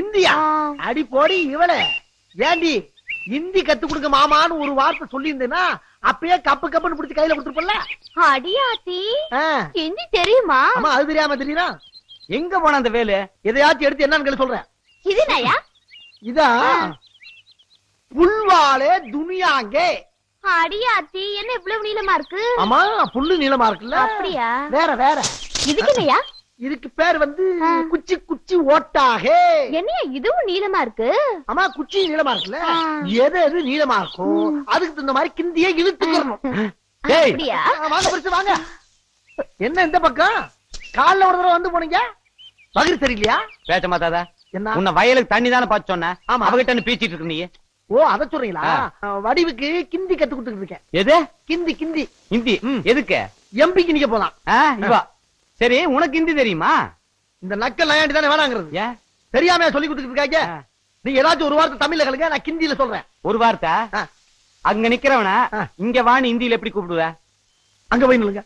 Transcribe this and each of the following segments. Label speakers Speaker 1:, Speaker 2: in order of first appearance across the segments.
Speaker 1: India. அடி போடி இவளே. ஏண்டி இந்தி கத்து கொடுக்க மாமான்னு ஒரு வார்த்தை சொல்லியிருந்தேன்னா அப்பயே கப்பு கப்புன்னு பிடிச்சி கையில கொடுத்துருப்பல
Speaker 2: அடியாத்தி ஹிந்தி தெரியுமா?
Speaker 1: ஆமா அது தெரியாம தெரியுதா?
Speaker 3: எங்க போன அந்த வேலு?
Speaker 1: எதையாச்சும் எடுத்து என்னன்னு சொல்றேன்.
Speaker 2: இது என்னய்யா
Speaker 1: இதா? புல்வாலே துனியாங்கே
Speaker 2: அடியாத்தி என்ன இவ்வளவு நீளமா இருக்கு?
Speaker 1: ஆமா புல்லு நீளமா இருக்குல்ல.
Speaker 2: அப்படியா?
Speaker 1: வேற வேற.
Speaker 2: இதுக்கு என்னய்யா
Speaker 1: இதுக்கு பேர் வந்து. குச்சி குச்சி ஓட்டாகே.
Speaker 2: என்னையா இதுவும் நீளமா இருக்கு?
Speaker 1: ஆமா குச்சி நீளமா இருக்குல்ல. எது எது நீளமா இருக்கும் அதுக்கு தகுந்த மாதிரி கிந்தியே இழுத்துக்கணும். வாங்க பிடிச்சு வாங்க. என்ன இந்த பக்கம்? காலைல ஒரு தடவை வந்து போனீங்க? பகிர் தெரியலையா
Speaker 3: பேச மாட்டாதா
Speaker 1: என்ன?
Speaker 3: உன்னை வயலுக்கு தண்ணி தானே பார்த்து சொன்ன.
Speaker 1: ஆமா.
Speaker 3: அவகிட்ட என்ன பேசிட்டு இருக்க நீ.
Speaker 1: ஓ அத சொல்றீங்களா? வடிவுக்கு கிந்தி கத்து கொடுத்துட்டு இருக்கேன்.
Speaker 3: எது?
Speaker 1: கிந்தி கிந்தி
Speaker 3: ஹிந்தி. எதுக்கு?
Speaker 1: எம்பிக்கு நீங்க போலாம்
Speaker 3: சரி உனக்கு ஹிந்தி தெரியுமா?
Speaker 1: இந்த நக்கல் நயாண்டி தானே வேணாங்கிறது.
Speaker 3: ஏன்?
Speaker 1: தெரியாம சொல்லி. நீங்க ஏதாச்சும் ஒரு வார்த்தை தமிழ்ல கலங்க நான் கிந்தியில சொல்றேன்.
Speaker 3: ஒரு வார்த்தை. அங்க நிக்கிறவன. இங்க வான்னு ஹிந்தியில எப்படி கூப்பிடுவ?
Speaker 1: அங்க போய் நில்லுங்க.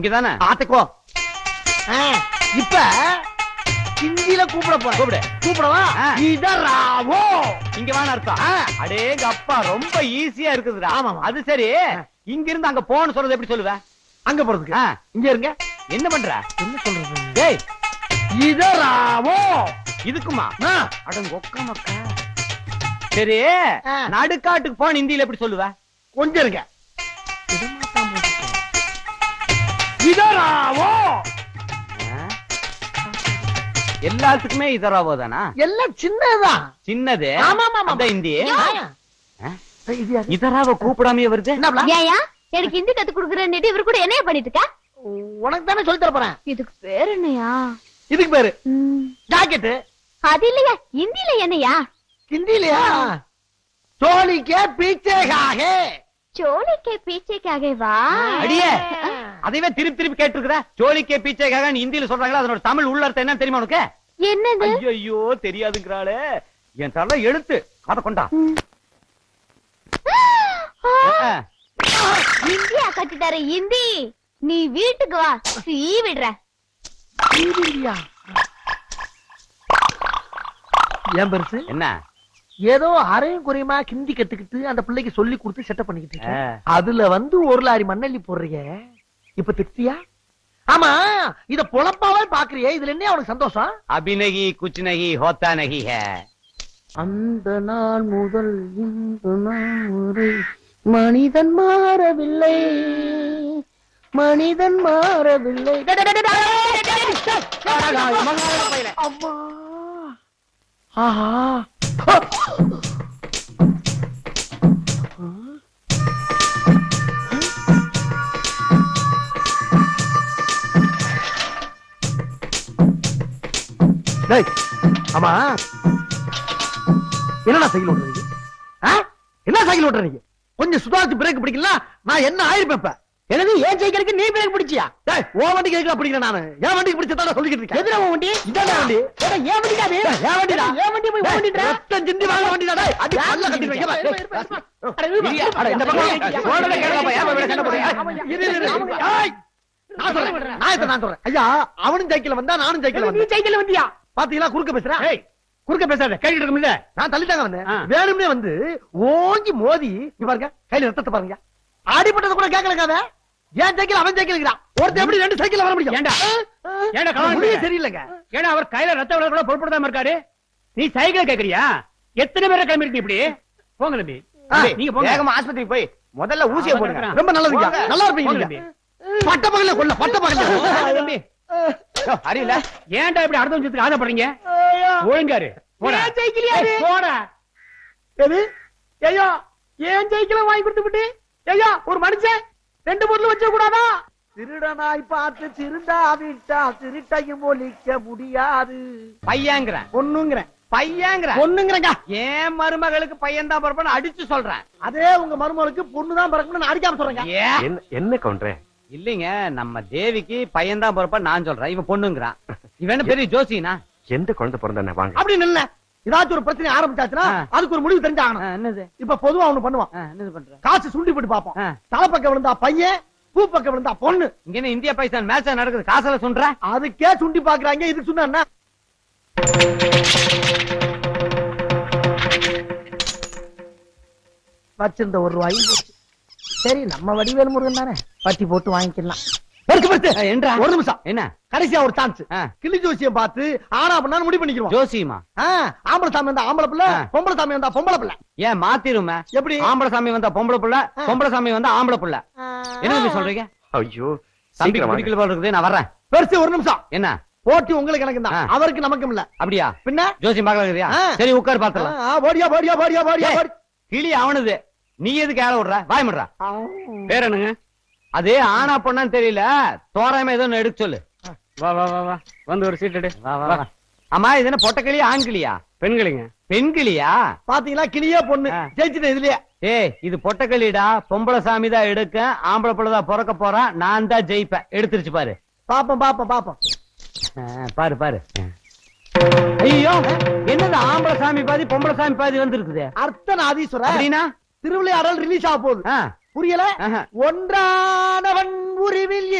Speaker 3: இங்கதானே?
Speaker 1: ஆத்துக்கோ. இப்ப ஹிந்தியில கூப்பிட போறேன்.
Speaker 3: கூப்பிடு.
Speaker 1: கூப்பிடவா. இதராவோ
Speaker 3: இங்க வான்னு அர்த்தம். அடேங்க அப்பா ரொம்ப ஈஸியா இருக்குதுடா.
Speaker 1: ஆமாமா.
Speaker 3: அது சரி. இங்க இருந்து அங்க போன்னு சொல்றது எப்படி சொல்லுவ?
Speaker 1: அங்க போறதுக்கு. இங்க இருங்க.
Speaker 3: என்ன பண்ற?
Speaker 1: என்ன சொல்றது?
Speaker 3: டேய்
Speaker 1: இதராவோ
Speaker 3: இதுக்குமா? அடங்க ஒக்க மக்கா. சரி. நடுக்காட்டுக்கு போன ஹிந்தியில எப்படி சொல்லுவ?
Speaker 1: கொஞ்சம் இருங்க. இதராவோ?
Speaker 3: எல்லாத்துக்குமே இதராவோ தானா?
Speaker 1: எல்லாம் சின்னதுதான்.
Speaker 3: சின்னது?
Speaker 1: ஆமா, ஆமா? இது யாரு?
Speaker 3: இதராவ கூப்பிடாமயே வருது?
Speaker 2: எனக்கு ஹிந்தி கத்து குடுக்குறேன்னு இவர் கூட என்னைய பண்ணிட்டு இருக்க?
Speaker 1: உனக்கு தானே சொல்லி தர போறேன்.
Speaker 2: இதுக்கு பேர் என்னையா?
Speaker 1: இதுக்கு பேரு?
Speaker 2: ம்,
Speaker 1: ஜாக்கெட்டு.
Speaker 2: அது இல்லையா ஹிந்தில என்னையா?
Speaker 1: ஹிந்திலயா சோழிக்கே பீச்சேகாக
Speaker 2: சோழிக்கே பீச்சைக்காக வா
Speaker 3: அடியே. அதைவே திருப்பி திருப்பி கேட்டிருக்கிற ஜோலிக்கே பீச்சைக்காக நீ ஹிந்தியில சொல்றாங்களா? அதனோட தமிழ் உள்ள அர்த்தம் என்ன தெரியுமா உனக்கு?
Speaker 2: என்னது?
Speaker 3: ஐயோ தெரியாதுங்கிறாளே. என் தலை எழுத்து. அத கொண்டா.
Speaker 2: இந்தியா கட்டிட்டாரு இந்தி. நீ வீட்டுக்கு வா. சீ விடுற?
Speaker 1: ஏன் பெருசு?
Speaker 3: என்ன?
Speaker 1: ஏதோ அரையும் குறையுமா ஹிந்தி கத்துக்கிட்டு அந்த பிள்ளைக்கு சொல்லி கொடுத்து செட்டப் பண்ணிக்கிட்டு. இருக்கேன். அதுல வந்து ஒரு லாரி மண்ணள்ளி போடுறீங்க இப்ப திருப்தியா ஆமா இத பொழப்பாவே பாக்குறியே. இதுல என்ன அவனுக்கு சந்தோஷம்?
Speaker 3: அபி நகி குச் நகி ஹோத்தா நகி ஹே.
Speaker 1: அந்த நாள் முதல் இந்த நாள் வரை மனிதன் மாறவில்லை. மனிதன் மாறவில்லை. அம்மா. ஆஹா. ஆமா என்னடா சைக்கிள் ஓட்டுறீங்க? என்ன சைக்கிள் ஓட்டுறீங்க? கொஞ்சம் சுதாரிச்சு பிரேக் பிடிக்கல நான் என்ன ஆயிருப்பேன் எனது ஏன் சைக்கிளுக்கு நீ பிரேக் பிடிச்சியா? டேய் ஓ வண்டிக்கு எதுக்கு பிடிக்கிறேன் நானு. என் வண்டிக்கு பிடிச்சதா சொல்லிக்கிட்டு இருக்கேன். எதுல வண்டி? இதான வண்டி. ஏன் வண்டி அது? ஏன் வண்டிடா. ஏன் வண்டி போய் ஓடிடுற ரத்தம் சிந்தி வாங்க வண்டிடா டேய். அடி பல்ல கட்டிடுவேன் இங்க வா. இரியா, அட, இந்த பக்கம் வா. ஓடுறத கேளுப்பா, ஏன் சண்டை போடுறீங்க? இரு, இரு. ஏய், நான் சொல்றேன். நான் நான் சொல்றேன். ஐயா அவனும் சைக்கிள் வந்தா நானும் சைக்கிள் வந்தேன் நீ சைக்கிள் வந்தியா? பாத்தீங்களா குறுக்க பேசுறேன் குறுக்க பேசாத கேட்டுட்டு இருக்கும்ல. நான் தள்ளிட்டாங்க வந்தேன். வேணும்னே வந்து ஓங்கி மோதி இங்க பாருங்க கையில ரத்தத்தை பாருங்க. அடிபட்டது கூட கேட்கலங்க அவன். ஏன் சைக்கிள் அவன் சைக்கிள் ஒருத்தன் எப்படி ரெண்டு சைக்கிள் வர முடியும்? ஆ,
Speaker 4: கலாய்க்கிற?
Speaker 1: முடியே சரியில்லைங்க.
Speaker 4: ஏன்னா அவர் கையில ரத்த விட கூட பொருட்படுத்தாம இருக்காரு? நீ சைக்கிள் கேக்குறியா? எத்தனை பேரை கிளம்பி இருக்கு இப்படி? போங்க தம்பி. நீங்க போங்க.
Speaker 3: வேகமா ஆஸ்பத்திரிக்கு போய் முதல்ல ஊசியை போடுங்க.
Speaker 1: ரொம்ப நல்லதுங்க. நல்லா இருப்பீங்க. பட்ட பகல கொல்ல பட்ட பகல
Speaker 4: தம்பி.
Speaker 3: அறியல
Speaker 4: ஏன்டா இப்படி அடுத்த விஷயத்துக்கு ஆசைப்படுறீங்க? ஒழுங்காரு. போடா. போடா.
Speaker 1: எது? ஐயோ ஏன் சைக்கிள வாங்கி கொடுத்து விட்டு? ஐயா ஒரு மனுஷன். ரெண்டு பொருள் வச்ச கூடாதா திருடனாய் பார்த்து திருந்தா விட்டா திருட்டையும் ஒழிக்க முடியாது.
Speaker 3: பையங்கிறேன்.
Speaker 1: ஒண்ணுங்கிறேன்
Speaker 3: பையங்கிறேன்.
Speaker 1: ஒண்ணுங்கிறேங்க
Speaker 3: ஏன் மருமகளுக்கு பையன் தான் பிறப்பான்னு அடிச்சு சொல்றேன்.
Speaker 1: அதே உங்க மருமகளுக்கு பொண்ணுதான் பிறக்கணும்னு நான் அடிக்காம சொல்றேங்க
Speaker 3: ஏ?
Speaker 5: என்ன என்ன கவுண்டரே?
Speaker 3: இல்லைங்க நம்ம தேவிக்கு பையன் தான் பிறப்பா நான் சொல்றேன். இவன் பொண்ணுங்கிறான். இவன் என்ன பெரிய ஜோசினா
Speaker 5: எந்த குழந்தை பிறந்தானே? வாங்க.
Speaker 1: அப்படின்னு இல்ல ஏதாச்சும் ஒரு பிரச்சனை ஆரம்பிச்சாச்சுன்னா அதுக்கு ஒரு முடிவு தெரிஞ்சாகணும்.
Speaker 3: என்னது?
Speaker 1: இப்ப பொதுவா ஒண்ணு பண்ணுவான்.
Speaker 3: என்னது பண்ற
Speaker 1: காசு சுண்டி போட்டு பாப்போம் தலைப்பக்கம் விழுந்தா பையன் பூ பக்கம் விழுந்தா பொண்ணு.
Speaker 3: இங்க என்ன இந்தியா பாகிஸ்தான் மேட்ச் நடக்குது. காசுல சொல்றேன்
Speaker 1: அதுக்கே சுண்டி பாக்குறாங்க இதுக்கு சொன்னா வச்சிருந்த ஒரு ரூபாய் சரி நம்ம வடிவேல் முருகன் தானே. பட்டி போட்டு வாங்கிக்கலாம். ஒரு நிமிஷம்.
Speaker 3: என்ன?
Speaker 1: கடைசியா ஒரு சான்ஸ். கிளி ஜோசியம் பார்த்து ஆனா பண்ணா முடிவு பண்ணிக்கிறோம்
Speaker 3: ஜோசியமா?
Speaker 1: ஆம்பளை சாமி வந்தா ஆம்பளை பிள்ளை. பொம்பளை சாமி வந்தா பொம்பளை பிள்ளை.
Speaker 3: ஏன் மாத்திருமே?
Speaker 1: எப்படி?
Speaker 3: ஆம்பளை சாமி வந்தா பொம்பளை புள்ள பொம்பளை சாமி வந்தா ஆம்பளை புள்ள. என்ன சொல்றீங்க?
Speaker 5: ஐயோ
Speaker 3: தம்பி போல இருக்குது நான் வர்றேன்.
Speaker 1: பெருசு ஒரு நிமிஷம்.
Speaker 3: என்ன?
Speaker 1: போட்டி உங்களுக்கு எனக்கு தான். அவருக்கு நமக்கும் இல்ல.
Speaker 3: அப்படியா?
Speaker 1: பின்ன?
Speaker 3: ஜோசியம்
Speaker 1: ஆ.
Speaker 3: சரி உட்கார் பாத்துலாம்
Speaker 1: ஆ, போடியா போடியா போடியா போடியா
Speaker 3: ஏய்.
Speaker 1: போடி
Speaker 3: கிளி அவனுது. நீ எதுக்கு ஏழ விடுற வாய் முடுற.
Speaker 4: பேர் என்னங்க?
Speaker 3: அது ஆனா பொண்ணான்னு தெரியல. தோராயமா ஏதோ எடுக்க சொல்லு.
Speaker 4: வா வா வா வா. வந்து ஒரு சீட் எடு.
Speaker 3: வா வா வா. அம்மா இது என்ன பொட்டை கிளியா ஆண் கிளியா
Speaker 4: பெண்களுங்க.
Speaker 3: பெண் கிளியா
Speaker 1: பாத்தீங்களா கிளியே பொண்ணு. ஜெயிச்சிட்டேன் இதுலயே.
Speaker 3: ஏய் இது பொட்டை கிளிடா பொம்பளை சாமி தான் எடுக்க. ஆம்பளை புள்ள தான் பிறக்க போறான் நான் தான் ஜெயிப்பேன். எடுத்துருச்சு பாரு.
Speaker 1: பாப்போம் பாப்போம் பாப்போம்.
Speaker 3: பாரு பாரு. ஐயோ என்னது ஆம்பளை சாமி பாதி பொம்பளை சாமி பாதி வந்திருக்குது?
Speaker 1: அர்த்தநாதீஸ்வரர்.
Speaker 3: அப்படின்னா?
Speaker 1: திருவிளையாடல் ரிலீஸ் ஆக போகுது. புரியல. ஒன்றானவன் உருவில்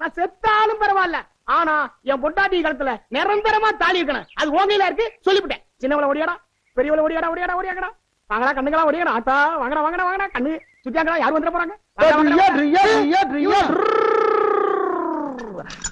Speaker 4: நான் செத்தாலும் பரவாயில்ல. ஆனா என் பொண்டாட்டி காலத்துல நிரந்தரமா தாலி இருக்கணும். அது ஓங்கையில இருக்கு சொல்லிவிட்டேன். சின்னவள ஓடியாடா பெரியவள ஓடியாடா ஓடியாடா ஓடியாடா. வாங்கடா கண்ணுங்களா ஓடியாடா. ஆத்தா வாங்கடா வாங்கடா வாங்கடா. கண்ணு சுத்தியாங்கடா யார் வந்துட போறாங்க?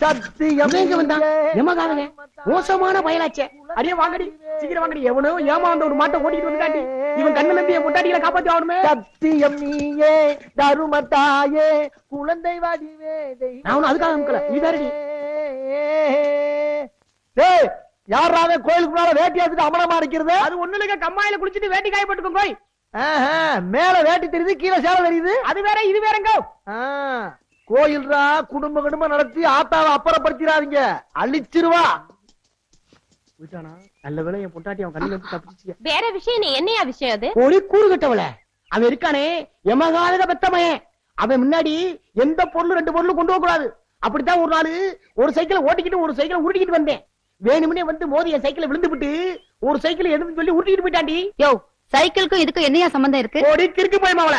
Speaker 1: சத்தியம்
Speaker 4: எங்க மோசமான பயலாச்சே. அடியே வாங்கடி. சீக்கிரம் வாங்கடி. எவனோ ஏமாந்த ஒரு மாட்டை ஓட்டிட்டு வந்துட்டாண்டி. இவன் கண்ணுல இருந்து என் பொண்டாட்டிகளை காப்பாத்தி ஆகணுமே.
Speaker 1: சத்தியம் நீயே தருமத்தாயே குழந்தை வடிவே.
Speaker 4: நான் அதுக்காக அமுக்கல. நீ வேறடி.
Speaker 1: டேய் யாராவே கோயிலுக்கு முன்னால வேட்டி எடுத்துட்டு அமலமா இருக்கிறது?
Speaker 4: அது ஒண்ணு இல்லைங்க. கம்மாயில குடிச்சிட்டு வேட்டி காய போட்டுக்கோங்க போய்.
Speaker 1: ஆஹா, மேல வேட்டி தெரியுது கீழே சேலை தெரியுது.
Speaker 4: அது வேற இது வேறங்க.
Speaker 1: கோயில்ரா குடும்ப குடும்பம் நடத்தி ஆத்தாவை அப்புறப்படுத்திடாதீங்க. அழிச்சிருவா.
Speaker 4: விட்டானா நல்ல என் பொண்டாட்டி அவன் கண்ணுல இருந்து தப்பிச்சு
Speaker 2: வேற விஷயம் நீ என்னையா விஷயம் அது?
Speaker 4: ஒரு கூறு கட்டவள. அவன் இருக்கானே எமகாலத பெத்தமயன் அவன் முன்னாடி எந்த பொருளும் ரெண்டு பொருளும் கொண்டு போக கூடாது அப்படித்தான் ஒரு நாள் ஒரு சைக்கிளை ஓட்டிக்கிட்டு ஒரு சைக்கிளை உருட்டிக்கிட்டு வந்தேன். வேணும்னே வந்து மோதி என் சைக்கிளை விழுந்து விட்டு ஒரு சைக்கிள் எடுத்து சொல்லி உருட்டிட்டு போயிட்டாண்டி
Speaker 2: யோ சைக்கிளுக்கும் இதுக்கும் என்னையா சம்பந்தம் இருக்கு?
Speaker 4: ஓடி கிறுக்கு போய் மாவள.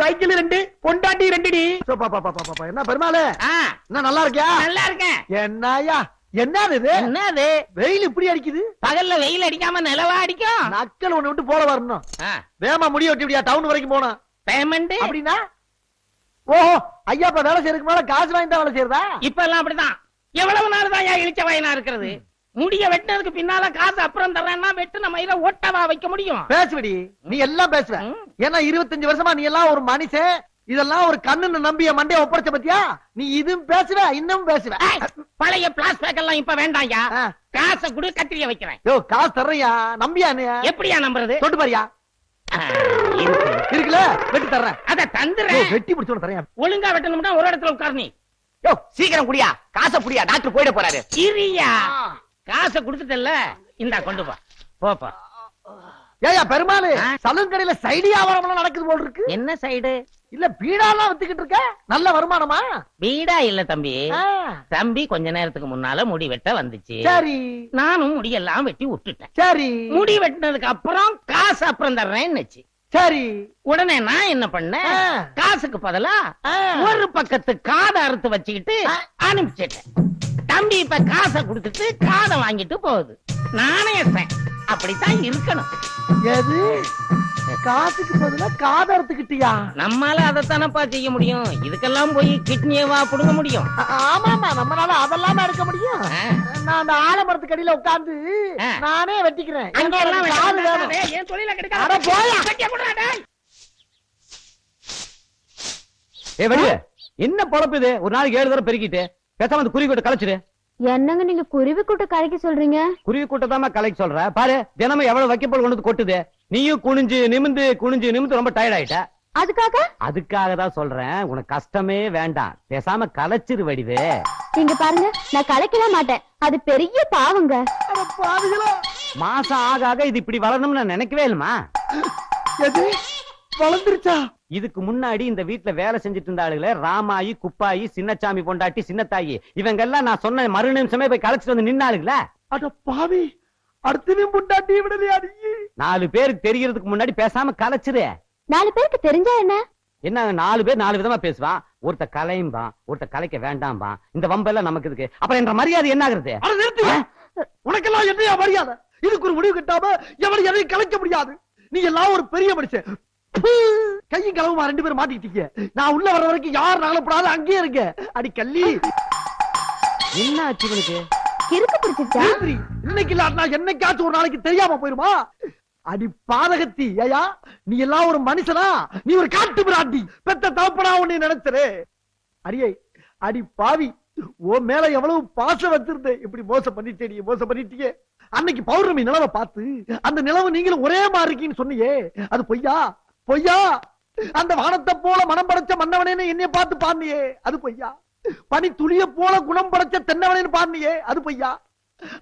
Speaker 4: சைக்கிள் ரெண்டு பொண்டாட்டி ரெண்டுடி.
Speaker 1: என்ன பெருமாளு? என்ன நல்லா இருக்கியா?
Speaker 4: நல்லா இருக்கேன்.
Speaker 1: என்னய்யா? என்னது இது?
Speaker 4: என்னது?
Speaker 1: வெயில் இப்படி அடிக்குது?
Speaker 4: பகல்ல வெயில் அடிக்காம நிலவா அடிக்கும்?
Speaker 1: நக்கல் ஒண்ணு விட்டு போல வரணும் வேமா முடிய வெட்டி விடியா டவுன் வரைக்கும் போனா.
Speaker 4: பேமெண்ட்
Speaker 1: அப்படின்னா? ஓஹோ ஐயா இப்ப வேலை செய்யறதுக்கு மேல காசு வாங்கி தான் வேலை செய்யறதா?
Speaker 4: இப்ப எல்லாம் அப்படிதான். எவ்வளவு நாள் தான் இழிச்ச வயனா இருக்கிறது? முடிய வெட்டினதுக்கு பின்னால காசு அப்புறம் தர்றேன்னா வெட்டு நம்ம இதை ஓட்டவா வைக்க முடியும்?
Speaker 1: பேசுவடி. நீ எல்லாம் பேசுவ. ஏன்னா இருபத்தஞ்சு வருஷமா நீ எல்லாம் ஒரு மனுஷன். இதெல்லாம் ஒரு கண்ணுன்னு நம்பிய மண்டைய ஒப்படைச்ச பத்தியா? நீ இதுவும் பேசுவ இன்னும் பேசுவ.
Speaker 4: பழைய பிளாஸ்பேக் எல்லாம் இப்ப வேண்டாம்யா. காசை குடு கத்திரிய வைக்கிறேன்.
Speaker 1: யோ காசு தர்றையா நம்பியா
Speaker 4: எப்படியா நம்புறது?
Speaker 1: தொட்டு பாரியா. இருக்குல்ல? வெட்டி தர்றேன்.
Speaker 4: அத தந்துறேன்
Speaker 1: வெட்டி பிடிச்சோட தரேன்
Speaker 4: ஒழுங்கா வெட்டணும்னா ஒரு இடத்துல உட்கார் நீ.
Speaker 3: யோ சீக்கிரம் குடியா. காசை புடியா டாக்டர் போயிட போறாரு.
Speaker 4: இரியா. காசை கொடுத்துட்டல்ல இந்தா கொண்டு போ. போப்பா.
Speaker 1: ஏயா பெருமாளு. சலூன் கடையில சைடு வியாபாரம் நடக்குது போல் இருக்கு.
Speaker 4: என்ன சைடு?
Speaker 1: இல்ல பீடாலாம் வித்துக்கிட்டு இருக்க? நல்ல வருமானமா?
Speaker 4: வீடா இல்ல தம்பி.
Speaker 1: ஆ,
Speaker 4: தம்பி கொஞ்ச நேரத்துக்கு முன்னால முடி வெட்ட வந்துச்சு.
Speaker 1: சரி.
Speaker 4: நானும் முடியெல்லாம் வெட்டி விட்டுட்டேன்
Speaker 1: சரி.
Speaker 4: முடி வெட்டினதுக்கு அப்புறம் காசு அப்புறம் தர்றேன்னுச்சு.
Speaker 1: சரி.
Speaker 4: உடனே நான் என்ன பண்ணேன்?
Speaker 1: ஆ.
Speaker 4: காசுக்கு பதிலா
Speaker 1: ஆ.
Speaker 4: ஒரு பக்கத்து காதை அறுத்து வச்சுக்கிட்டு
Speaker 1: ஆ.
Speaker 4: அனுப்பிச்சிட்டேன். தம்பி இப்ப காசை கொடுத்துட்டு காதை வாங்கிட்டு போகுது. நாணயத்தேன் அப்படித்தான் இருக்கணும்.
Speaker 1: எது? காசுக்கு பதிலா காதறத்துக்கிட்டியா
Speaker 4: நம்மால அதைத்தானப்பா செய்ய முடியும். இதுக்கெல்லாம் போய் கிட்னியவா புடுங்க முடியும்.
Speaker 1: ஆமாமா நம்மளால அதெல்லாம் எடுக்க முடியும். நான் அந்த ஆலமரத்துக்கு அடியில உட்கார்ந்து
Speaker 4: ஆ.
Speaker 1: நானே வெட்டிக்கிறேன்.
Speaker 4: அங்க எல்லாம்
Speaker 1: காது. வேணும்.
Speaker 4: தொழில.
Speaker 1: அட போயா.
Speaker 3: ஏ என்ன பொழப்பு இது? ஒரு நாளைக்கு ஏழு தடவை பெருக்கிட்டு பேசாம அந்த குருவி கூட்ட கலைச்சிடு
Speaker 2: என்னங்க நீங்க குருவி கூட்ட கரைக்க சொல்றீங்க?
Speaker 3: குருவி கூட்டத்தாம கலைக்க சொல்ற. பாரு தினமும் எவ்வளவு வைக்கப்போல் கொண்டு கொட்டுது. நீயும் குனிஞ்சு நிமிந்து குனிஞ்சு நிமிந்து ரொம்ப டயர்ட் ஆயிட்ட.
Speaker 2: அதுக்காக?
Speaker 3: அதுக்காக தான் சொல்றேன். உனக்கு கஷ்டமே வேண்டாம். பேசாம கலைச்சிரு வடிவு.
Speaker 2: இங்க பாருங்க நான் கலைக்கவே மாட்டேன். அது பெரிய பாவங்க.
Speaker 3: மாசம் ஆக ஆக இது இப்படி வளரணும்னு நான் நினைக்கவே இல்லமா
Speaker 1: எது? வளர்ந்துருச்சா?
Speaker 3: இதுக்கு முன்னாடி இந்த வீட்டுல வேலை செஞ்சுட்டு இருந்த ஆளுகளே ராமாயி குப்பாயி சின்னச்சாமி பொண்டாட்டி சின்னத்தாயி இவங்க எல்லாம் நான் சொன்ன மறு நிமிஷமே போய் கலைச்சிட்டு வந்து நின்னாளுங்களே
Speaker 1: அட பாவி அடுத்து புண்டாட்டி விடலையா நீ?
Speaker 3: நாலு பேருக்கு தெரியறதுக்கு முன்னாடி பேசாம கலைச்சிரு.
Speaker 2: நாலு பேருக்கு தெரிஞ்சா என்ன?
Speaker 3: என்ன நாலு பேர் நாலு விதமா பேசுவான் ஒருத்த கலையும்பா ஒருத்த கலைக்க வேண்டாம்பா. இந்த வம்பெல்லாம் நமக்கு இருக்கு அப்புறம் என்ற மரியாதை என்ன ஆகுறது
Speaker 1: அட நிறுத்து! உனக்கெல்லாம் என்னையா மரியாதை? இதுக்கு ஒரு முடிவு கட்டாம எவனை எதையும் கலைக்க முடியாது. நீ எல்லாம் ஒரு பெரிய மனுஷன்! கையும் களவுமா ரெண்டு பேரும் மாட்டிக்கிட்டீங்க நான் உள்ள வர வரைக்கும் யார் நகலப்படாத அங்கேயே இருக்க அடி கள்ளி.
Speaker 3: என்ன ஆச்சு இவனுக்கு?
Speaker 2: கிறுக்கு பிடிச்சிருச்சா?
Speaker 1: நீ இன்னைக்கு இல்லாட்டினா என்னைக்காச்சும் ஒரு நாளைக்கு தெரியாம போயிருமா? அடி பாதகத்தி ஐயா நீ எல்லாம் ஒரு மனுஷனா? நீ ஒரு காட்டு பிராட்டி. பெத்த தகப்பனா உன்னை நினைச்சரே. அடியே அடி பாவி உன் மேல எவ்வளவு பாசம் வச்சிருந்தேன் இப்படி மோசம் பண்ணிட்டே நீ மோசம் பண்ணிட்டீங்க அன்னைக்கு பௌர்ணமி நிலவை பார்த்து அந்த நிலவு நீங்களும் ஒரே மாதிரி இருக்கீங்கன்னு சொன்னியே. அது பொய்யா? பொய்யா? அந்த வானத்தை போல மனம் படைச்ச மன்னவனேன்னு என்னைய பார்த்து பாண்டியே அது பொய்யா? பனி துளிய போல குணம் படைச்ச தென்னவனேன்னு பாண்டியே அது பொய்யா?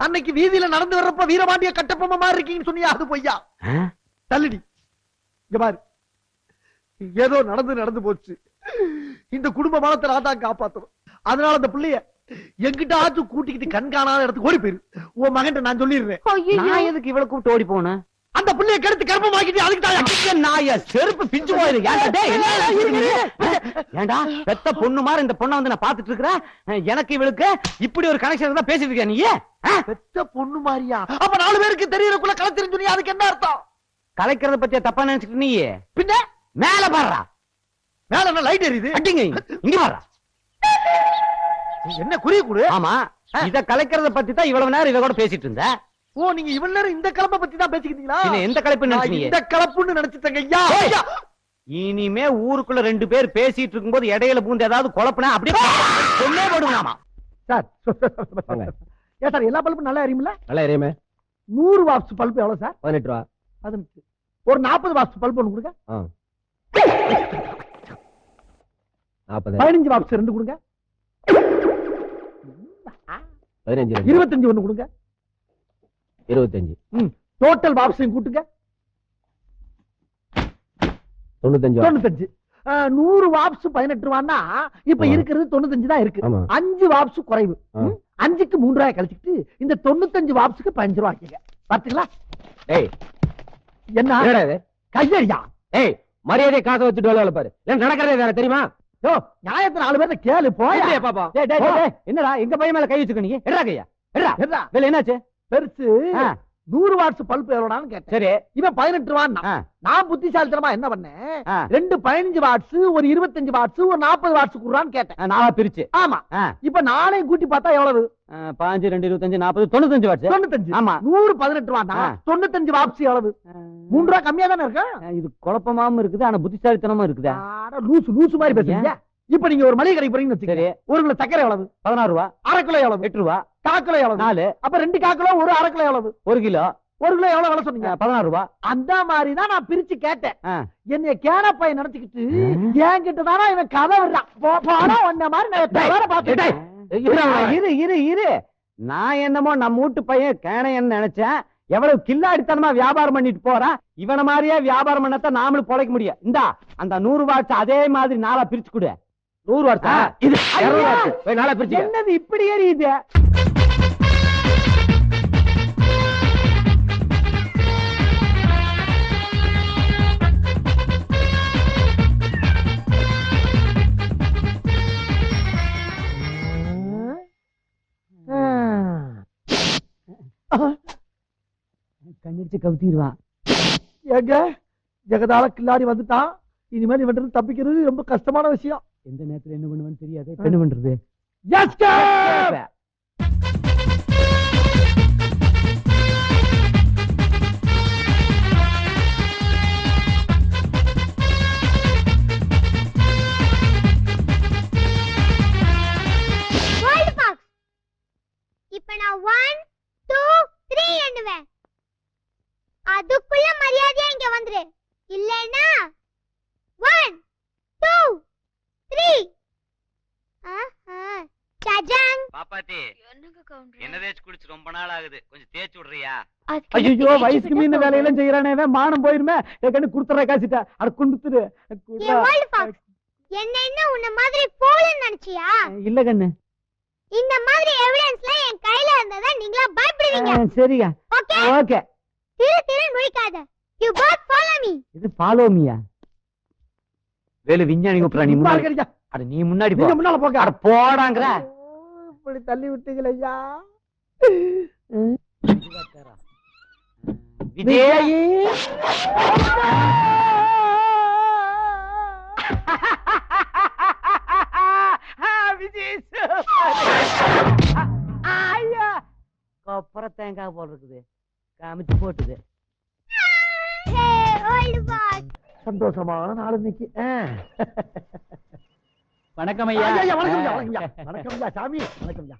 Speaker 1: அன்னைக்கு வீதியில நடந்து வர்றப்ப வீரபாண்டிய கட்டப்பொம்மை மாதிரி இருக்கீங்கன்னு சொன்னியா அது பொய்யா? தள்ளுடி. இங்க பாரு. ஏதோ நடந்து நடந்து போச்சு. இந்த குடும்ப மனத்தை தான் காப்பாத்தணும். அதனால அந்த பிள்ளைய எங்கிட்ட ஆச்சு கூட்டிக்கிட்டு கண் காணாத இடத்துக்கு ஓடி போயிரு. உன் மகன்ட்ட நான் சொல்லிடுறேன்.
Speaker 3: நான் எதுக்கு இவ்வளவு கூப்பிட்டு ஓடி போனேன்
Speaker 1: அந்த பிள்ளைய கெடுத்து கர்ப்பமாக்கிட்டு அதுக்கு தான்
Speaker 3: நாய செருப்பு பிஞ்சு போயிரு? ஏன்டா பெத்த பொண்ணு மாதிரி இந்த பொண்ணை வந்து நான் பாத்துட்டு இருக்கிறேன்? எனக்கு இவளுக்கு இப்படி ஒரு கனெக்ஷன் இருந்தா பேசிட்டு இருக்கியா நீ?
Speaker 1: பெத்த பொண்ணு மாதிரியா? அப்ப நாலு பேருக்கு தெரியறதுக்குள்ள கலத்திருந்து சொன்னீங்க அதுக்கு என்ன அர்த்தம்?
Speaker 3: கலைக்கிறத பத்தியா தப்பா நினைச்சிட்டு நீ?
Speaker 1: பின்ன?
Speaker 3: மேல பாடுறா.
Speaker 1: மேல என்ன லைட் எரியுது?
Speaker 3: அடிங்க. இங்க. பாடுறா.
Speaker 1: என்ன குறிய கொடு?
Speaker 3: ஆமா. இத கலைக்கிறத பத்தி தான் இவ்வளவு நேரம் இவ கூட பேசிட்டு இருந்த.
Speaker 1: ஓ நீங்க இவ்வளவு நேரம் இந்த கலப்பை பத்தி தான் பேசிக்கிட்டீங்களா?
Speaker 3: எந்த கலைப்பு
Speaker 1: நான்
Speaker 3: நினைச்சீங்க
Speaker 1: இந்த கலப்புன்னு நினைச்சிட்டேங்க ஐயா.
Speaker 3: இனிமே ஊருக்குள்ள ரெண்டு பேர் பேசிட்டு இருக்கும்போது இடையில பூந்து ஏதாவது குழப்பினா அப்படியே கொன்னே போடுவாமா
Speaker 1: சார். ஏன் சார் எல்லா பல்பும் நல்லா எரியுமில்ல
Speaker 4: நல்லா எரியுமே.
Speaker 1: நூறு வாப்ஸ் பல்பு எவ்வளவு சார்?
Speaker 4: பதினெட்டு ரூபா.
Speaker 1: பதினெட்டு. ஒரு நாற்பது வாப்ஸ் பல்பு ஒண்ணு கொடுங்க.
Speaker 4: நாற்பது.
Speaker 1: பதினஞ்சு வாப்ஸ் ரெண்டு கொடுங்க.
Speaker 4: பதினஞ்சு
Speaker 1: இருபத்தஞ்சு ஒண்ணு கொடுங்க.
Speaker 4: இருபத்தஞ்சு.
Speaker 1: டோட்டல் வாப்ஸையும் கூட்டுங்க.
Speaker 4: தொண்ணூத்தஞ்சு.
Speaker 1: தொண்ணூத்தஞ்சு. நூறு வாப்ஸ் பதினெட்டு ரூபான்னா இப்ப. இருக்கிறது தொண்ணூத்தஞ்சு தான் இருக்கு. அஞ்சு வாப்ஸ் குறைவு? அஞ்சுக்கு மூன்று ரூபாய் கழிச்சுட்டு இந்த தொண்ணூத்தஞ்சு வாப்ஸுக்கு பதினஞ்சு ரூபாய் ஆக்கிங்க. பாத்தீங்களா?
Speaker 4: ஏய்.
Speaker 1: என்ன? கையடியா?
Speaker 4: ஏய் மரியாதை காசை வச்சுட்டு வேலை பாரு. நடக்கிறதே வேற தெரியுமா?
Speaker 1: யோ நியாயத்தை நாலு பேர்த்த கேளு போயா.
Speaker 4: பாப்பா?
Speaker 3: என்னடா எங்க பையன் மேல கை வச்சுக்க நீ? எடுறா கையா. எடுறா.
Speaker 1: என்ன
Speaker 3: வேலை என்னாச்சு?
Speaker 1: பெருசு நூறு வாட்ஸ் பல்ப் எவ்வளோன்னு கேட்டேன்.
Speaker 3: சரி.
Speaker 1: இவன் பதினெட்டு ரூபான்னா
Speaker 3: ஆ,
Speaker 1: நான். புத்திசாலித்தனமா என்ன பண்ணேன்? ரெண்டு பதினஞ்சு வாட்ஸ் ஒரு இருபத்தஞ்சு வாட்ஸ் ஒரு நாற்பது வாட்ஸ் குடுறான்னு கேட்டேன்.
Speaker 3: நாளா பிரிச்சு.
Speaker 1: ஆமா. இப்ப நானே கூட்டி பார்த்தா எவ்வளவு?
Speaker 3: பாஞ்சு ரெண்டு இருபத்தஞ்சு நாற்பது தொண்ணூத்தஞ்சு வாட்ஸ்.
Speaker 1: தொண்ணூத்தஞ்சு.
Speaker 3: ஆமா.
Speaker 1: நூறு பதினெட்டு
Speaker 3: ஆ.
Speaker 1: தொண்ணூத்தஞ்சு வாட்ஸ் எவ்வளவு? மூன்று ரூபா கம்மியா தானே இருக்கு
Speaker 3: இது குழப்பமாவும் இருக்குது ஆனா புத்திசாலித்தனமும் இருக்குதா.
Speaker 1: லூசு லூசு மாதிரி பேசுறீங்க. இப்ப நீங்க ஒரு மளிகை கடைக்கு போறீங்கன்னு
Speaker 3: சரி.
Speaker 1: ஒரு கிலோ சக்கரை எவ்வளவு?
Speaker 3: பதினாறு ரூபா.
Speaker 1: அரை கிலோ எவ்வளவு?
Speaker 3: எட்டு ரூபா.
Speaker 1: கால் கிலோ எவ்வளவு?
Speaker 3: நாலு.
Speaker 1: அப்ப ரெண்டு கால் கிலோ ஒரு அரை கிலோ எவ்வளவு?
Speaker 3: ஒரு கிலோ.
Speaker 1: ஒரு கிலோ எவ்வளவு விலை சொன்னீங்க?
Speaker 3: பதினாறு ரூபா.
Speaker 1: அந்த மாதிரி தான் நான் பிரிச்சு கேட்டேன்.
Speaker 3: ஆ.
Speaker 1: என்னைய கேனப்பாய் நினைச்சுக்கிட்டு என்கிட்ட தானா இவன் கதை விடுறான். போ- போடா உன்ன மாதிரி நான் எத்தனை பேரை பார்த்துட்டேன்.
Speaker 3: ஆ, இரு இரு இரு நான் என்னமோ நம்ம வீட்டு பையன் கேனையன்னு நினைச்சேன். எவ்வளவு கில்லாடித்தனமா வியாபாரம் பண்ணிட்டு போறான். இவன மாதிரியே வியாபாரம் பண்ணத்தான் நாமளும் பொழைக்க முடியும். இந்தா அந்த நூறு வாட்ஸ் அதே மாதிரி நாளா பிரிச்சு கொடு.
Speaker 4: நூறு
Speaker 3: ஆ,
Speaker 4: இது! இருநூறு வருஷம். போய் நாளா பிரிச்சு
Speaker 1: என்னது இப்படி எரியுது?
Speaker 3: கண்ணடிச்சு கவுத்திடுவா.
Speaker 1: ஏங்க ஜெகதால கில்லாடி வந்துட்டான் இனிமேல் இவன் தப்பிக்கிறது ரொம்ப கஷ்டமான விஷயம்.
Speaker 3: எந்த நேரத்துல என்ன பண்ணுவேன்னு தெரியாது என்ன பண்றது? என்ன தேய்ச்சி குடிச்சு ரொம்ப நாள் ஆகுது. கொஞ்சம் தேய்ச்சி விடுறியா?
Speaker 1: ஐயோ வயசுக்கு மீந்த வேலையெல்லாம் செய்யறானே மானம் போயிருமே. கண்ணு குடுத்துற காசிட்ட அட குடுத்துரு
Speaker 2: என்ன என்ன உன்ன மாதிரி போலன்னு நினைச்சியா?
Speaker 3: இல்ல கண்ணு.
Speaker 2: இந்த மாதிரி எவிடன்ஸ்ல என் கையில இருந்ததா நீங்களா பயப்படுவீங்க.
Speaker 3: சரியா
Speaker 2: ஓகே?
Speaker 3: ஓகே.
Speaker 2: திரு திரு முழிக்காத. யூ பாத் ஃபாலோ மீ
Speaker 3: இது ஃபாலோமியா வேலு விஞ்ஞானி கூப்பிடுறா நீ முன்னாடி. அட நீ முன்னாடி போ.
Speaker 1: முன்னால போங்க.
Speaker 3: அட போடாங்கற.
Speaker 1: இப்படி தள்ளி விட்டீங்களே ஐயா
Speaker 3: விஜய்? கொப்பர தேங்காய் போல் இருக்குது காமிச்சு போட்டுது.
Speaker 1: சந்தோஷமான நாள் இன்னைக்கு. ஆ.
Speaker 3: வணக்கம்
Speaker 1: ஐயா, ஐயா, வணக்கம் வணக்கம் ஐயா. வணக்கம் ஐயா, சாமி. வணக்கம் ஐயா.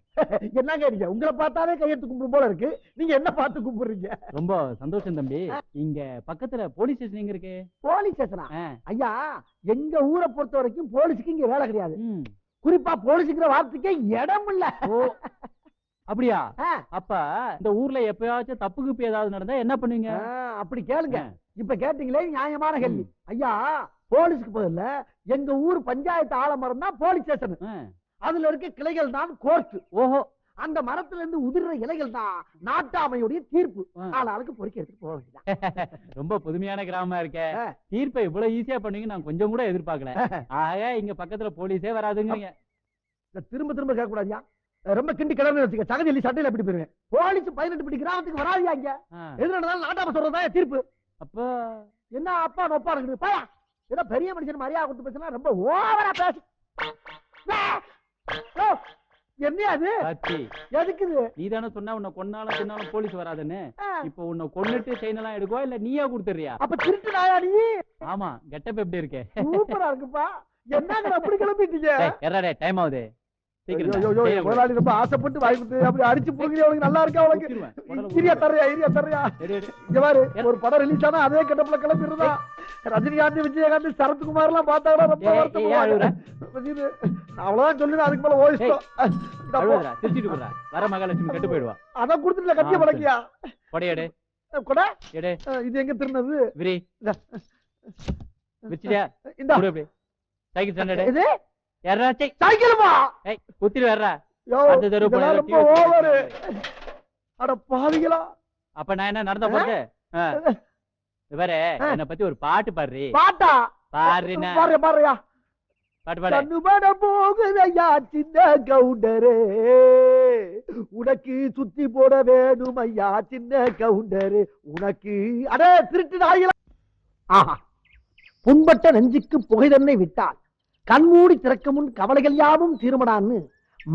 Speaker 1: என்னங்க நீங்க? உங்களை பார்த்தாலே கையெழுத்து கும்பிடும் போல இருக்கு. நீங்க என்ன பார்த்து கும்பிடுறீங்க?
Speaker 3: ரொம்ப சந்தோஷம் தம்பி. இங்க பக்கத்துல போலீஸ் ஸ்டேஷன் எங்க இருக்கு?
Speaker 1: போலீஸ் ஸ்டேஷனா? ஐயா எங்க ஊரை பொறுத்த வரைக்கும் போலீஸுக்கு இங்க வேலை கிடையாது. குறிப்பா போலீஸுங்கிற வார்த்தைக்கே இடம் இல்ல
Speaker 3: ஓ அப்படியா? அப்ப இந்த ஊர்ல எப்பயாச்சும் தப்பு கிப்பு ஏதாவது நடந்தா என்ன பண்ணுவீங்க?
Speaker 1: அப்படி கேளுங்க. இப்ப கேட்டீங்களே நியாயமான கேள்வி. ஐயா போலீஸ்க்கு பதில்ல எங்க ஊர் பஞ்சாயத்து ஆலமரம் தான் போலீஸ் ஸ்டேஷன். அதுல இருக்க கிளைகள் தான் கோர்ட்
Speaker 3: ஓஹோ.
Speaker 1: அந்த மரத்துல இருந்து உதிர்ற இலைகள் தான் நாட்டாமையுடைய தீர்ப்பு. ஆளாளுக்கு பொறுக்கி எடுத்துட்டு போக வேண்டியதுதான்.
Speaker 3: ரொம்ப புதுமையான கிராமமா இருக்க. தீர்ப்பை இவ்வளவு ஈஸியா பண்ணுவீங்க நான் கொஞ்சம் கூட எதிர்பார்க்கல. ஆக இங்க பக்கத்துல போலீஸே வராதுங்கிறீங்க.
Speaker 1: இத திரும்ப திரும்ப கேட்க கூடாதியா ரொம்ப கிண்டி கிளம்பி வச்சுக்க சகஜல்லி சட்டையில எப்படி போயிருவேன். போலீஸ் பதினெட்டு படி கிராமத்துக்கு வராதியா இங்க?
Speaker 3: ஆ.
Speaker 1: எது நடந்தாலும் நாட்டாம சொல்றதா தீர்ப்பு.
Speaker 3: அப்ப?
Speaker 1: என்ன அப்பா நொப்பா இருக்குது பாயா ஏதோ பெரிய மனுஷன் மரியாதை கொடுத்து பேசினா ரொம்ப ஓவரா பேசு. ஓ, என்னையா அது எதுக்குது
Speaker 3: நீ தானே சொன்னா உன்னை கொன்னாலும் தின்னாலும் போலீஸ் வராதுன்னு. இப்போ உன்னை கொன்னுட்டு செயின் எல்லாம் எடுக்குவா இல்ல நீயா கொடுத்துறியா
Speaker 1: அப்ப திருட்டு நாயா நீ?
Speaker 3: ஆமா கெட்டப் எப்படி இருக்கு?
Speaker 1: சூப்பரா இருக்குப்பா. என்னங்க அப்படி கிளம்பிட்டீங்க?
Speaker 3: எறாடே டைம் ஆகுது
Speaker 1: முதலாளி ரொம்ப ஆசைப்பட்டு கொடுத்து அப்படி அடிச்சு புடுங்கி அவனுக்கு நல்லா இருக்கா அவனுக்கு
Speaker 3: குத்திருவேன். உடலை
Speaker 1: இரியா
Speaker 3: உருவேன்.
Speaker 1: தரையா இரியா தரையா
Speaker 3: எடு, எடு.
Speaker 1: இங்க பாரு ஒரு படம் ரிலீஸ் ஆனா அதே கட்டப்புல கிளம்பிடுறதா? ரஜினிகாந்த் விஜயகாந்த் சரத்குமார் எல்லாம் பார்த்தாங்கன்னா ரொம்ப அவ்வளவுதான் அதுக்கு மேல
Speaker 3: போடுறா. வர மகாலட்சுமி கெட்டு போயிடுவா.
Speaker 1: அதான் கொடுத்துட்டுல கட்டிய பழக்கியா?
Speaker 3: கொடையடு
Speaker 1: கூட இது எங்க திருநது?
Speaker 3: விரி.
Speaker 1: இந்தா.
Speaker 3: சைக்கிள் ஸ்டாண்டர்டு
Speaker 1: இது
Speaker 3: ஏறா சை
Speaker 1: சைக்கிளுமா?
Speaker 3: ஏய் குத்திட்டு வர்றா. அடுத்த தெரு போனா
Speaker 1: ரொம்ப ஓவரு. அட பாவிகளா.
Speaker 3: அப்ப நான் என்ன நடந்த போறது? ஆ. என்ன பத்தி ஒரு பாட்டு பாடுறி.
Speaker 1: பாட்டா?
Speaker 3: பாருன்னா
Speaker 1: பாரு பாருயா
Speaker 3: பாட்டு பாடு.
Speaker 1: கண்ணுபட போகுதையா சின்ன கவுண்டரே. உனக்கு சுத்தி போட வேணும் ஐயா சின்ன கவுண்டரே. உனக்கு அடே திருட்டு நாய்களா. ஆஹா. புண்பட்ட நெஞ்சுக்கு புகை தன்னை விட்டால் கண்மூடி திறக்க முன் கவலைகள் யாவும் தீர்மடான்னு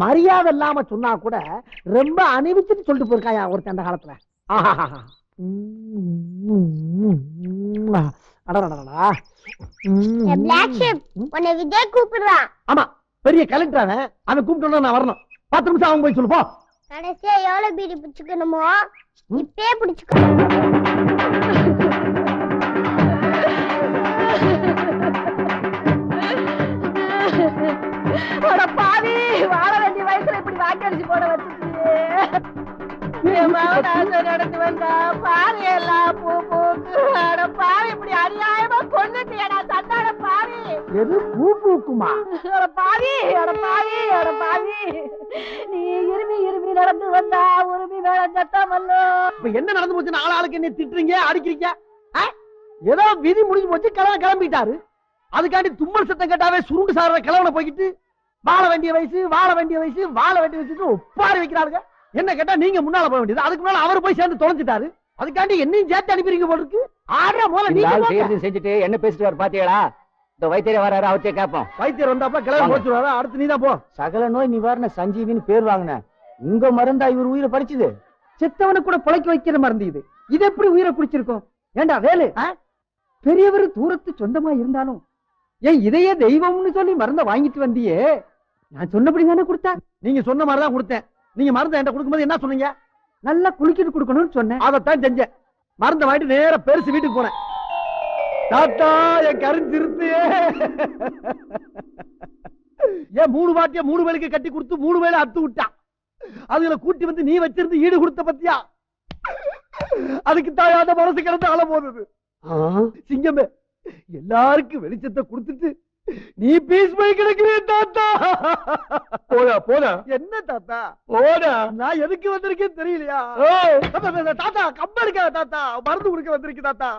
Speaker 1: மரியாதை இல்லாம சொன்னா கூட ரொம்ப அணிவிச்சுட்டு சொல்லிட்டு போயிருக்காயா ஒருத்தன் அந்த காலத்துல. ஆஹா ஆமா பெரிய கலெக்டர் அவன். அவன் கூப்பிட்டு நான் வரணும். பத்து நிமிஷம் அவன் போய் சொல்லுப்போ
Speaker 2: கடைசியா எவ்வளவு பீடி பிடிச்சுக்கணுமோ? இப்பே பிடிச்சுக்கோ.
Speaker 6: பாவி வாழ வேண்டிய வயசுல இப்படி வாக்கி அடிச்சு போட நடந்து வந்தா பாவி எல்லாம் பூ பூக்கு. அட பாவி இப்படி அநியாயமா கொண்டுட்டியடா சண்டாட பாவி.
Speaker 1: எது? பூ பூக்குமா?
Speaker 6: அட பாவி அட பாவி அட பாவி. நீ இருமி இருமி நடந்து வந்தா உரிமை மேல சத்தமல்லோ
Speaker 1: இப்ப என்ன நடந்து போச்சு நாலு ஆளுக்கு என்ன திட்டுறீங்க அடிக்கிறீங்க? ஏதோ விதி முடிஞ்சு போச்சு கிளம்ப கிளம்பிட்டாரு. அதுக்காண்டி தும்மல் சத்தம் கேட்டாவே சுருண்டு சார கிளவன போய்கிட்டு வாழ வேண்டிய வயசு வாழ வேண்டிய வயசு வாழ வேண்டிய வயசுக்கு ஒப்பாரி வைக்கிறாருங்க என்ன கேட்டா நீங்க முன்னால போக வேண்டியது. அதுக்கு மேல அவர் போய் சேர்ந்து தொலைஞ்சிட்டாரு. அதுக்காண்டி என்னையும் சேர்த்து அனுப்பிறீங்க போல இருக்கு ஆடுற
Speaker 3: இந்த
Speaker 1: நீங்க
Speaker 3: செஞ்சுட்டு என்ன பேசிட்டு வர பாத்தீங்களா? இந்த வைத்தியர் வராரு அவர்கிட்ட கேட்போம்.
Speaker 1: வைத்தியர் வந்தாப்ப கிளம்பி
Speaker 3: வாங்க.
Speaker 1: போச்சுருவாரு அடுத்து நீதான் போ.
Speaker 3: சகல நோய் நிவாரண சஞ்சீவின்னு பேர் வாங்கின. உங்க மருந்தா இவர் உயிரை படிச்சது
Speaker 1: செத்தவனை கூட பிழைக்க வைக்கிற மருந்து இது. இது எப்படி உயிரை குடிச்சிருக்கோம்? ஏண்டா வேலு? பெரியவர் தூரத்து சொந்தமா இருந்தாலும் ஏன் இதையே தெய்வம்னு சொல்லி மருந்த வாங்கிட்டு வந்தியே. நான் சொன்னபடி தானே கொடுத்தா நீங்க சொன்ன மாதிரி தான் கொடுத்தேன். நீங்க மருந்தை என்கிட்ட கொடுக்கும்போது என்ன சொன்னீங்க? நல்லா குளிக்கிட்டு கொடுக்கணும்னு சொன்னேன். அதைத்தான் செஞ்சேன். மருந்தை வாங்கிட்டு நேரா பெருசு வீட்டுக்கு போனேன். தாத்தா என் கருஞ்சிருத்து ஏன் மூணு வாட்டியா மூணு வேலைக்கு கட்டி கொடுத்து மூணு வேலை அத்து விட்டான். அதுகளை கூட்டி வந்து நீ வச்சிருந்து ஈடு கொடுத்த பத்தியா? அதுக்கு தாயாத மனசு கிடந்து அல போகுது சிங்கமே எல்லாருக்கும் வெளிச்சத்தை கொடுத்துட்டு நீ பீஸ் போய் கிடக்குறே தாத்தா. போடா போடா. என்ன தாத்தா? போடா. நான் எதுக்கு வந்திருக்கேன்னு தெரியலையா? தாத்தா, கம்ப இருக்க தாத்தா. மருந்து கொடுக்க வந்திருக்கு தாத்தா.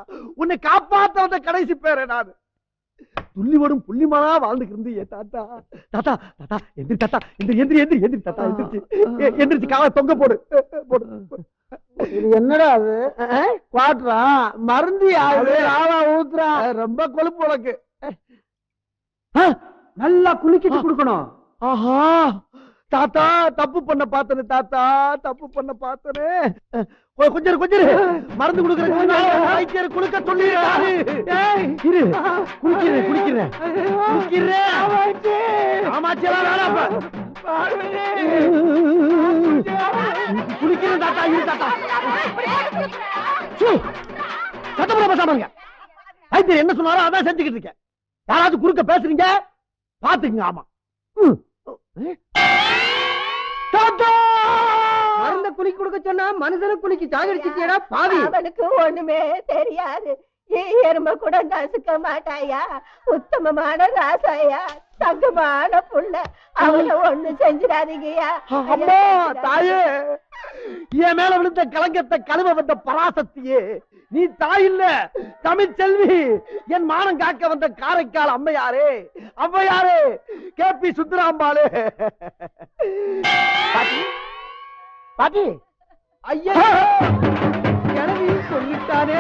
Speaker 1: உன்னை காப்பாத்த வந்த கடைசி பேரு நான். துள்ளி ஓடும் புள்ளிமானா வாழ்ந்துக்கு இருந்து ஏ தாத்தா. தாத்தா தாத்தா எந்திரி தாத்தா. எந்திரி எந்திரி எந்திரி எந்திரி தாத்தா. எந்திரிச்சு எந்திரிச்சு காலை தொங்க போடு. போடு.
Speaker 7: இது என்னடா அது? குவாட்ரா? மருந்து யாரு ஆவா ஊத்துறா
Speaker 1: ரொம்ப கொழுப்பு உனக்கு.
Speaker 8: நல்லா குலுக்கிட்டு கொடுக்கணும்.
Speaker 1: ஆஹா தாத்தா தப்பு பண்ண பார்த்தனே தாத்தா தப்பு பண்ண பார்த்தனே. கொ- கொஞ்சம் கொஞ்சம் இரு. மருந்து கொடுக்குறேன் குளுக்க சொல்லி இரு. குடிக்கிறேன் குடிக்கிறேன் குடிக்கிறேன் ஆமாச்செல்லாம் வேணாம் குடிக்கிறேன் தாத்தா இரு தாத்தா. சு, சத்தம் போட பேசாம இருங்க. வைத்தியர் என்ன சொன்னாரோ அதான் செஞ்சுக்கிட்டு இருக்கேன். யாராவது குறுக்க பேசுறீங்க? பாத்துக்குங்க ஆமா.
Speaker 7: மருந்த குளிக்க கொடுக்க சொன்னா மனுஷனுக்கு குளிக்கு சாகடிச்சிட்டியடா பாவி.
Speaker 9: அவனுக்கு ஒண்ணுமே தெரியாது. எ- எருமை கூட நசுக்க மாட்டாயா உத்தமமான ராசாயா தங்கமான புள்ள அவனை ஒண்ணு செஞ்சிடாதீங்கயா
Speaker 1: அம்மா தாயே என் மேல விழுந்த கலங்கத்தை கழுவ வந்த பராசக்தியே நீ தாய் இல்ல தமிழ் செல்வி என் மானம் காக்க வந்த காரைக்கால் அம்மையாரே அம்மையாரே கே பி சுந்தராம்பாளே பாட்டி பாட்டி ஐயா சொல்லிட்டானே